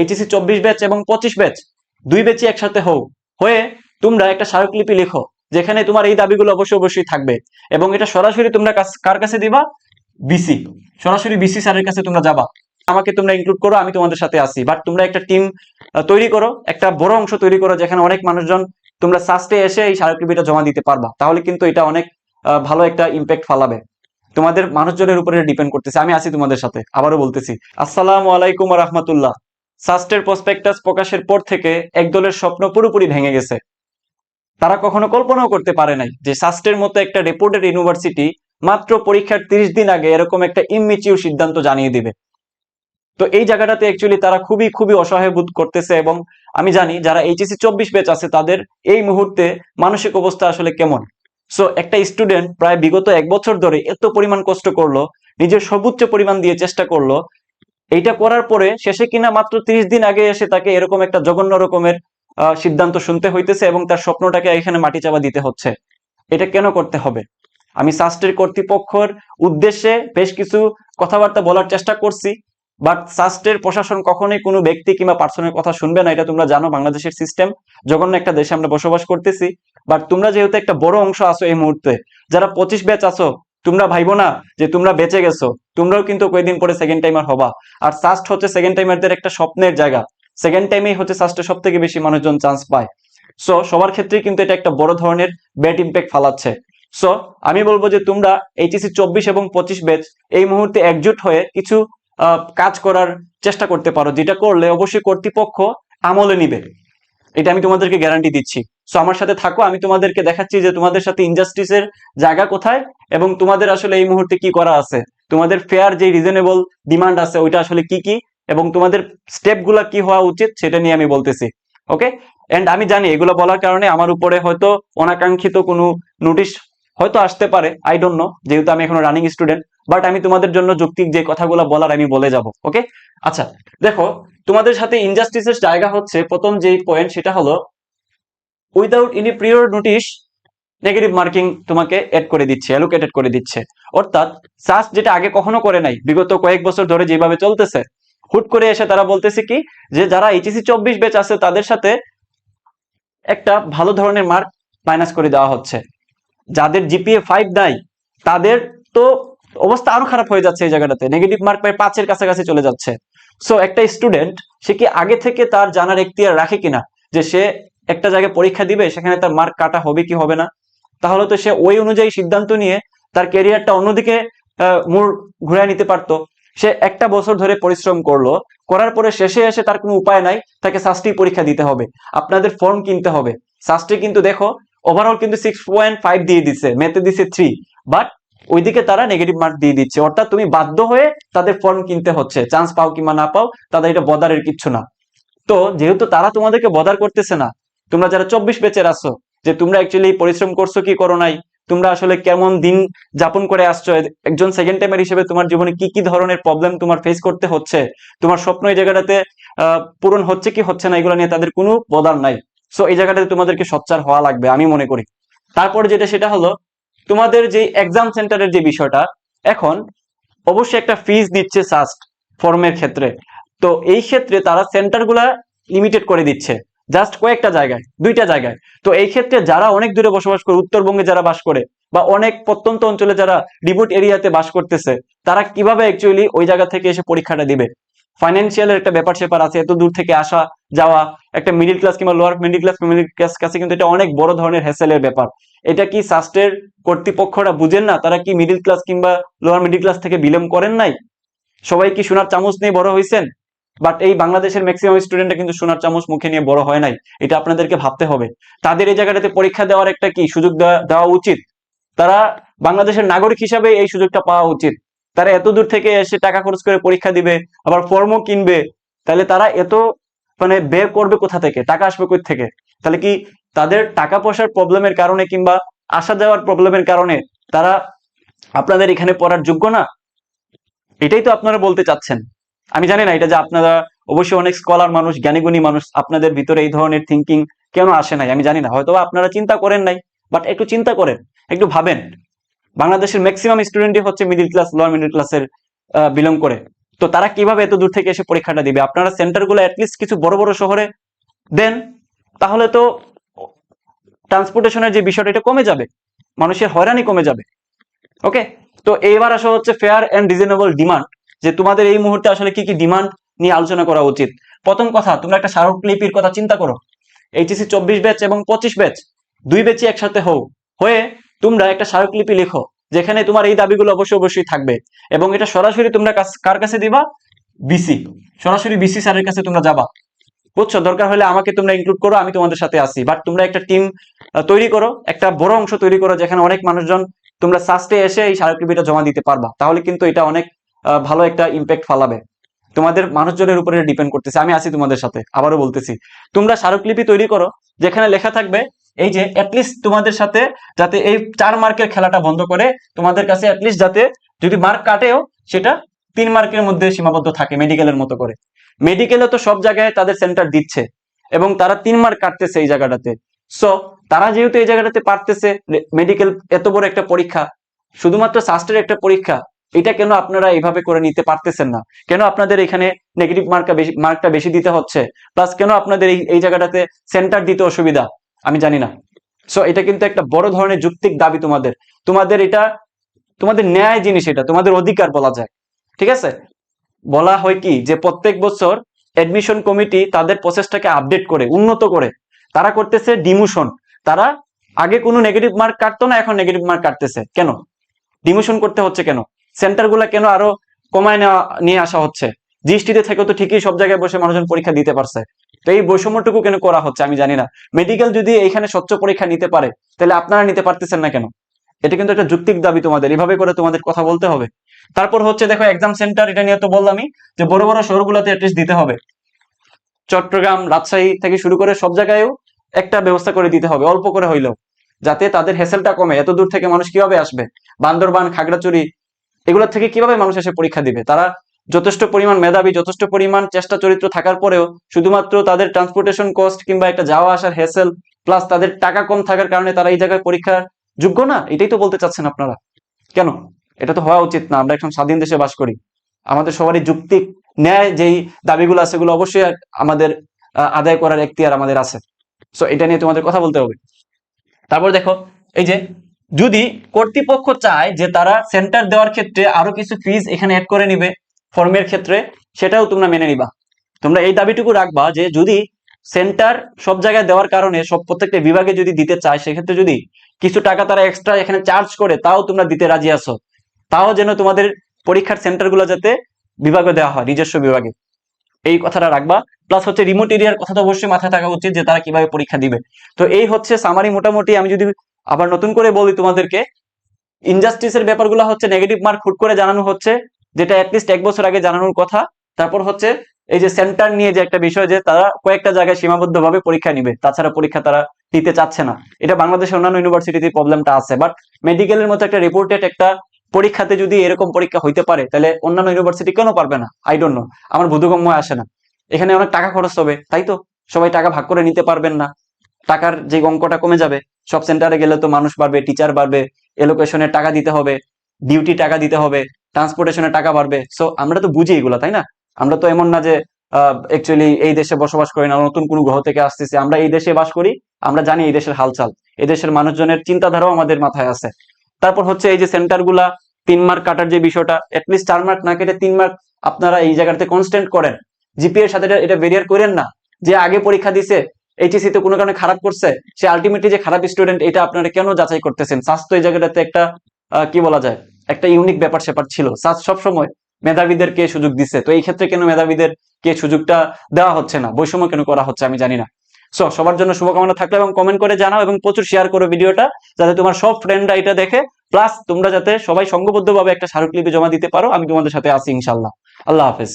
HSC চব্বিশ batch এবং পঁচিশ ব্যাচ দুই ব্যাচই একসাথে হও। হয়ে তোমরা একটা স্মারকলিপি লেখো, যেখানে তোমার এই দাবিগুলো অবশ্যই অবশ্যই থাকবে। এবং এটা সরাসরি তোমরা কার কাছে দিবা? বিসি সরাসরি বিসি স্যারের কাছে তোমরা যাবা। আমাকে তোমরা ইনক্লুড করো, আমি তোমাদের সাথে আসি বাট তোমরা একটা টিম তৈরি করো, একটা বড় অংশ তৈরি করো, যেখানে অনেক মানুষজন তোমরা সাস্টে এসে এই স্মারকলিপিটা জমা দিতে পারবা। তাহলে কিন্তু এটা অনেক ভালো একটা ইম্প্যাক্ট ফালাবে। তোমাদের মানুষজনের উপরে ডিপেন্ড করতেছে। আমি আছি তোমাদের সাথে। আবারও বলতেছি। আসসালামু আলাইকুম রহমতুল্লাহ। সাস্টের প্রসপেক্টাস প্রকাশের পর থেকে এক দলের স্বপ্ন পুরোপুরি ভেঙে গেছে। তারা কখনো কল্পনাও করতে পারে নাই যে সাস্টের মতো একটা রেপুটেড ইউনিভার্সিটি মাত্র পরীক্ষার তিরিশ দিন আগে এরকম একটা ইমমেচিউর সিদ্ধান্ত জানিয়ে দিবে। তো এই জায়গাটাতে অ্যাকচুয়ালি তারা খুবই খুবই অসহায় বোধ করতেছে এবং আমি জানি যারা এইচএসি চব্বিশ ব্যাচ আছে তাদের এই মুহূর্তে মানসিক অবস্থা আসলে কেমন। সো একটা স্টুডেন্ট প্রায় বিগত এক বছর ধরে এত পরিমাণ কষ্ট করল, নিজের সর্বোচ্চ পরিমাণ দিয়ে চেষ্টা করল এইটা করার পরে শেষে কিনা মাত্র তিরিশ দিন আগে এসে তাকে এরকম একটা জঘন্য রকমের সিদ্ধান্ত শুনতে হইতেছে এবং তার স্বপ্নটাকে এখানে মাটি চাপা দিতে হচ্ছে। এটা কেন করতে হবে? আমি সাস্টের কর্তৃপক্ষের উদ্দেশ্যে বেশ কিছু কথাবার্তা বলার চেষ্টা করছি, বাট সাস্টের প্রশাসন কখনোই কোনো ব্যক্তি কিংবা পার্সনের কথা শুনবে না, এটা তোমরা জানো, বাংলাদেশের সিস্টেম জঘন্য একটা দেশে আমরা বসবাস করতেছি। বাট তোমরা যেহেতু একটা বড় অংশ আছো এই মুহূর্তে, যারা পঁচিশ ব্যাচ আছো তোমরা ভাইবো না যে তোমরা বেঁচে গেছো। তোমরাও কিন্তু কয়েকদিন পরে সেকেন্ড টাইমার হবা। আর সাস্ট হচ্ছে সেকেন্ড টাইমারদের একটা স্বপ্নের জায়গা। সেকেন্ড টাইমেই হচ্ছে সাস্টে সব থেকে বেশি মানুষজন চান্স পায়। সো সবার ক্ষেত্রেই কিন্তু এটা একটা বড় ধরনের ব্যাড ইম্প্যাক্ট ফালাচ্ছে। সো আমি বলব যে তোমরা এইচএসি চব্বিশ এবং পঁচিশ ব্যাচ এই মুহূর্তে একজুট হয়ে কিছু কাজ করার চেষ্টা করতে পারো। যেটা করলে অবশ্যই কর্তৃপক্ষ আমলে নিবে। এটা আমি তোমাদেরকে গ্যারান্টি দিচ্ছি। সো আমার সাথে থাকো, আমি তোমাদেরকে দেখাচ্ছি যে তোমাদের সাথে ইনজাস্টিসের জায়গা কোথায় এবং তোমাদের আসলে এই মুহূর্তে কি করা আছে। তোমাদের ফেয়ার যে রিজনেবল ডিমান্ড আছে, ওইটা আসলে কি কি এবং তোমাদের স্টেপগুলো কি হওয়া উচিত সেটা নিয়ে আমি বলতেছি। ওকে এন্ড আমি জানি এগুলো বলার কারণে আমার উপরে হয়তো অনাকাঙ্ক্ষিত কোনো নোটিশ হয়তো আসতে পারে আই ডোন্ট নো যেহেতু আমি এখনও রানিং স্টুডেন্ট বাট আমি তোমাদের জন্য যৌক্তিক যে কথাগুলো বলার আমি বলে যাব। ওকে আচ্ছা দেখো, তোমাদের সাথে ইনজাস্টিসের জায়গা হচ্ছে, প্রথম যে পয়েন্ট সেটা হলো without any prior notice negative marking তোমাকে এড করে দিচ্ছে অ্যালোকেটেড করে দিচ্ছে। অর্থাৎ সাস যেটা আগে কখনো করে নাই, বিগত কয়েক বছর ধরে যেভাবে চলতেছে, হুট করে এসে তারা বলতেছে কি, যে যারা এইচএসি চব্বিশ ব্যাচ আছে, তাদের সাথে একটা ভালো ধরনের মার্ক মাইনাস করে দেওয়া হচ্ছে। যাদের জিপিএ ফাইভ নাই, তাদের তো অবস্থা আরও খারাপ হয়ে যাচ্ছে এই জায়গাটাতে নেগেটিভ মার্ক প্রায় পাঁচের কাছাকাছি চলে যাচ্ছে। সো একটা স্টুডেন্ট সে কি আগে থেকে তার জানার এখতিয়ার রাখে কিনা, যে সে একটা জায়গায় পরীক্ষা দিবে, সেখানে তার মার্ক কাটা হবে কি হবে না। তাহলে তো সে ওই অনুযায়ী সিদ্ধান্ত নিয়ে তার ক্যারিয়ারটা অন্যদিকে মোড় ঘুরায় নিতে পারতো। সে একটা বছর ধরে পরিশ্রম করল, করার পরে শেষে এসে তার কোনো উপায় নাই, তাকে সাস্টি পরীক্ষা দিতে হবে। আপনাদের ফর্ম কিনতে হবে। সাস্টে কিন্তু দেখো ওভারঅল কিন্তু সিক্স পয়েন্ট ফাইভ দিয়ে দিচ্ছে ম্যাথে দিচ্ছে থ্রি বাট ওইদিকে তারা নেগেটিভ মার্ক দিয়ে দিচ্ছে। অর্থাৎ তুমি বাধ্য হয়ে তাদের ফর্ম কিনতে হচ্ছে। চান্স পাও কিংবা না পাও, তাদের এটা বদারের কিচ্ছু না। তো যেহেতু তারা তোমাদেরকে বদার করতেছে না তোমরা যারা চব্বিশ বেচের আসো যে তোমরা অ্যাকচুয়ালি পরিশ্রম করছ কি করো নাই, তোমরা আসলে কেমন দিন যাপন করে আসছো? একজন সেকেন্ড টাইমার হিসেবে তোমার জীবনে কি কি ধরনের প্রবলেম তোমার ফেস করতে হচ্ছে? তোমার স্বপ্ন এই জায়গাটাতে পূরণ হচ্ছে কি হচ্ছে না, এগুলো নিয়ে তাদের কোনো বদার নাই। সো এই জায়গাটাতে তোমাদেরকে সচ্চার হওয়া লাগবে, আমি মনে করি। তারপরে যেটা, সেটা হলো, তোমাদের যে এক্সাম সেন্টারের যে বিষয়টা, এখন অবশ্যই একটা ফিজ দিচ্ছে সাস্ট ফর্মের ক্ষেত্রে। তো এই ক্ষেত্রে তারা সেন্টারগুলা লিমিটেড করে দিচ্ছে। জাস্ট কয়েকটা জায়গায়, দুইটা জায়গায়। তো এই ক্ষেত্রে যারা অনেক দূরে বসবাস করে, উত্তরবঙ্গে যারা বাস করে, বা অনেক প্রত্যন্ত অঞ্চলে যারা রিমোট এরিয়াতে বাস করতেছে, তারা কীভাবে অ্যাকচুয়ালি ওই জায়গা থেকে এসে পরীক্ষাটা দিবে? ফাইন্যান্সিয়ালের একটা ব্যাপার স্যাপার আছে, এত দূর থেকে আসা, যাওয়া, একটা মিডিল ক্লাস কিংবা lower middle class middle class কাছে কিন্তু এটা অনেক বড় ধরনের হ্যাসেলের ব্যাপার। এটা কি সাস্টের কর্তৃপক্ষরা বুঝেন না? তারা কি মিডিল ক্লাস কিংবা লোয়ার মিডিল ক্লাস থেকে বিলম্ব করেন নাই? সবাই কি সোনার চামচ নিয়ে বড় হয়েছেন বাট এই বাংলাদেশের ম্যাক্সিমাম স্টুডেন্টরা কিন্তু সোনার চামচ মুখে নিয়ে বড় হয় নাই। এটা আপনাদেরকে ভাবতে হবে। তাদের এই জায়গাটাতে পরীক্ষা দেওয়ার একটা কি সুযোগ দেওয়া উচিত? তারা বাংলাদেশের নাগরিক হিসাবে এই সুযোগটা পাওয়া উচিত। তারা এত দূর থেকে এসে টাকা খরচ করে পরীক্ষা দিবে, আবার ফর্মও কিনবে, তাহলে তারা এত মানে ব্যয় করবে কোথা থেকে? টাকা আসবে কোথা থেকে? তাহলে কি তাদের টাকা পয়সার প্রবলেমের কারণে কিংবা আসা যাওয়ার প্রবলেমের কারণে তারা আপনাদের এখানে পড়ার যোগ্য না? এটাই তো আপনারা বলতে চাচ্ছেন। আমি জানি না এটা যে আপনারা অবশ্যই অনেক স্কলার মানুষ, জ্ঞানীগুণী মানুষ, আপনাদের ভিতরে এই ধরনের থিঙ্কিং কেন আসে নাই? আমি জানি না হয়তো আপনারা চিন্তা করেন নাই বাট একটু চিন্তা করেন, একটু ভাবেন। বাংলাদেশের ম্যাক্সিমাম স্টুডেন্টই হচ্ছে মিডিল ক্লাস লোয়ার মিডিল ক্লাসের বিলং করে। তো তারা কীভাবে এত দূর থেকে এসে পরীক্ষাটা দিবে? আপনারা সেন্টারগুলো অ্যাটলিস্ট কিছু বড় বড় শহরে দেন, তাহলে তো ট্রান্সপোর্টেশনের যে বিষয়টা, এটা কমে যাবে। মানুষের হয়রানি কমে যাবে। ওকে তো এইবার আসা হচ্ছে ফেয়ার অ্যান্ড রিজনেবল ডিমান্ড যে তোমাদের এই মুহূর্তে আসলে কি কি ডিমান্ড নিয়ে আলোচনা করা উচিত? প্রথম কথা, তোমরা একটা স্মারকলিপির কথা চিন্তা করো। এইচএসি চব্বিশ ব্যাচ এবং পঁচিশ ব্যাচ দুই ব্যাচই একসাথে হও। হয়ে তোমরা একটা স্মারকলিপি লেখো, যেখানে তোমার এই দাবিগুলো অবশ্যই অবশ্যই থাকবে। এবং এটা সরাসরি তোমরা কার কাছে দিবা? বিসি সরাসরি বিসি স্যারের কাছে তোমরা যাবা। বুঝছ? দরকার হলে আমাকে তোমরা ইনক্লুড করো, আমি তোমাদের সাথে আসি বাট তোমরা একটা টিম তৈরি করো, একটা বড় অংশ তৈরি করো, যেখানে অনেক মানুষজন তোমরা সাস্টে এসে এই স্মারকলিপিটা জমা দিতে পারবা। তাহলে কিন্তু এটা অনেক ভালো একটা ইম্প্যাক্ট ফালাবে। তোমাদের মানুষজনের উপরে ডিপেন্ড করতেছে। আমি আছি তোমাদের সাথে, আবারও বলতেছি। তোমরা স্মারকলিপি তৈরি করো, যেখানে লেখা থাকবে, এই যে অ্যাটলিস্ট তোমাদের সাথে যাতে এই চার মার্কের খেলাটা বন্ধ করে, তোমাদের কাছে অ্যাটলিস্ট যাতে যদি মার্ক কাটেও, সেটা তিন মার্কের মধ্যে সীমাবদ্ধ থাকে মেডিকেলের মতো করে। মেডিকেলে তো সব জায়গায় তাদের সেন্টার দিচ্ছে, এবং তারা তিন মার্ক কাটতেছে এই জায়গাটাতে। সো তারা যেহেতু এই জায়গাটাতে পারতেছে মেডিকেল এত বড় একটা পরীক্ষা, শুধুমাত্র স্বাস্থ্যের একটা পরীক্ষা এটা কেন আপনারা এইভাবে করে নিতে পারতেছেন না? কেন আপনাদের এখানে নেগেটিভ মার্কটা বেশি মার্কটা বেশি দিতে হচ্ছে? প্লাস কেন আপনাদের এই এই জায়গাটাতে সেন্টার দিতে অসুবিধা? আমি জানি না। সো এটা কিন্তু একটা বড় ধরনের যুক্তিক দাবি তোমাদের। তোমাদের এটা, তোমাদের ন্যায় জিনিস এটা, তোমাদের অধিকার বলা যায়। ঠিক আছে? বলা হয় কি যে প্রত্যেক বছর অ্যাডমিশন কমিটি তাদের প্রসেসটাকে আপডেট করে, উন্নত করে। তারা করতেছে ডিমোশন তারা আগে কোনো নেগেটিভ মার্ক কাটতো না, এখন নেগেটিভ মার্ক কাটতেছে। কেন? ডিমোশন করতে হচ্ছে কেন? সেন্টারগুলো কেন আরও কমায় নেওয়া, নিয়ে আসা হচ্ছে? জিএসটিতে থেকে তো ঠিকই সব জায়গায় বসে মানুষজন পরীক্ষা দিতে পারছে। তো এই বৈষম্যটুকু কেন করা হচ্ছে আমি জানি না। মেডিকেল যদি এইখানে স্বচ্ছ পরীক্ষা নিতে পারে, তাহলে আপনারা নিতে পারতেছেন না কেন? এটা কিন্তু একটা যুক্তিক দাবি তোমাদের, এভাবে করে তোমাদের কথা বলতে হবে। তারপর হচ্ছে দেখো এক্সাম সেন্টার এটা নিয়ে তো বললামই, যে বড় বড় শহরগুলোতে অ্যাটলিস্ট দিতে হবে। চট্টগ্রাম, রাজশাহী থেকে শুরু করে সব জায়গায়ও একটা ব্যবস্থা করে দিতে হবে, অল্প করে হইলেও। যাতে তাদের হেসেলটা কমে। এত দূর থেকে মানুষ কীভাবে আসবে? বান্দরবান খাগড়াচুরি এগুলোর থেকে কীভাবে মানুষ এসে পরীক্ষা দিবে? তারা যথেষ্ট পরিমাণ মেধাবী, যথেষ্ট পরিমাণ চেষ্টা চরিত্র থাকার পরেও শুধুমাত্র তাদের ট্রান্সপোর্টেশন কস্ট কিংবা একটা যাওয়া আসার হেসেল প্লাস তাদের টাকা কম থাকার কারণে তারা এই জায়গায় পরীক্ষার যোগ্য না, এটাই তো বলতে চাচ্ছেন আপনারা। কেন? এটা তো হওয়া উচিত না, আমরা এখন স্বাধীন দেশে বাস করি। আমাদের সবারই যুক্তি, ন্যায় যেই দাবিগুলো আছে সেগুলো অবশ্যই আমাদের আদায় করার এখতিয়ার আমাদের আছে। সো এটা নিয়ে তোমাদের কথা বলতে হবে। তারপর দেখো, এই যে যদি কর্তৃপক্ষ চায় যে তারা সেন্টার দেওয়ার ক্ষেত্রে আরও কিছু ফিজ এখানে অ্যাড করে নিবে ফর্মের ক্ষেত্রে, সেটাও তোমরা মেনে নিবা। তোমরা এই দাবিটুকু রাখবা যে যদি সেন্টার সব জায়গায় দেওয়ার কারণে সব প্রত্যেকটা বিভাগে যদি দিতে চায়, সেক্ষেত্রে যদি কিছু টাকা তারা এক্সট্রা এখানে চার্জ করে, তাও তোমরা দিতে রাজি আসো তাও যেন তোমাদের পরীক্ষার সেন্টারগুলো যাতে বিভাগে দেওয়া হয়, নিজস্ব বিভাগে। এই কথাটা রাখবা। প্লাস হচ্ছে রিমোট এরিয়ার কথা তো অবশ্যই মাথায় থাকা উচিত যে তারা কীভাবে পরীক্ষা দিবে। তো এই হচ্ছে সামারি মোটামুটি। আমি যদি আবার নতুন করে বলি তোমাদেরকে ইনজাস্টিসের ব্যাপারগুলো হচ্ছে নেগেটিভ মার্ক হুট করে জানানো হচ্ছে, যেটা অ্যাটলিস্ট এক বছর আগে জানানোর কথা। তারপর হচ্ছে এই যে সেন্টার নিয়ে যে একটা বিষয় যে তারা কয়েকটা জায়গায় সীমাবদ্ধভাবে পরীক্ষা নিবে, তাছাড়া পরীক্ষা তারা দিতে চাচ্ছে না। এটা বাংলাদেশের অন্যান্য ইউনিভার্সিটিতে প্রবলেমটা আছে বাট মেডিকেলের মতো একটা রিপোর্টেড একটা পরীক্ষাতে যদি এরকম পরীক্ষা হইতে পারে, তাহলে অন্যান্য ইউনিভার্সিটি কেন পারবে না? আই ডোন্ট নো আমার বোধগম্য আসে না। এখানে অনেক টাকা খরচ হবে, তাই তো? সবাই টাকা ভাগ করে নিতে পারবেন না। টাকার যে অঙ্কটা কমে যাবে সব সেন্টারে গেলে তো মানুষ বাড়বে টিচার বাড়বে এলোকেশনের টাকা দিতে হবে ডিউটি টাকা দিতে হবে ট্রান্সপোর্টেশনের টাকা বাড়বে। সো আমরা তো বুঝি এগুলো, তাই না? আমরা তো এমন না যে অ্যাকচুয়ালি এই দেশে বসবাস করি না নতুন কোনো গ্রহ থেকে আসতেছি। আমরা এই দেশে বাস করি, আমরা জানি এই দেশের হালচাল। এই দেশের মানুষজনের চিন্তাধারাও আমাদের মাথায় আছে। তারপর হচ্ছে এই যে সেন্টারগুলা তিন মার্ক কাটার যে বিষয়টা অ্যাটলিস্ট চার মার্ক না কেটে তিন মার্ক আপনারা এই জায়গাতে কনস্ট্যান্ট করেন। জিপিএ এর সাথে এটা- এটা বেরিয়ার করেন না। যে আগে পরীক্ষা দিছে এইচএসসি তে কোনো কারণে খারাপ করছে, সে আলটিমেটলি যে খারাপ স্টুডেন্ট এটা আপনারা কেন যাচাই করতেছেন? স্বাস্থ্য এই জায়গাটাতে একটা কি বলা যায়? একটা ইউনিক ব্যাপার স্যাপার ছিল। সাস সবসময় মেধাবীদেরকে সুযোগ দিচ্ছে তো এই ক্ষেত্রে কেন মেধাবীদের কে সুযোগটা দেওয়া হচ্ছে না? বৈষম্য কেন করা হচ্ছে আমি জানি না। সো সবার জন্য শুভকামনা থাকলে এবং কমেন্ট করে জানাও এবং প্রচুর শেয়ার করো ভিডিওটা, যাতে তোমার সব ফ্রেন্ডরা এটা দেখে প্লাস তোমরা যাতে সবাই সংঘবদ্ধভাবে একটা স্মারকলিপি জমা দিতে পারো, আমি তোমাদের সাথে আছি ইনশাল্লাহ আল্লাহ হাফেজ।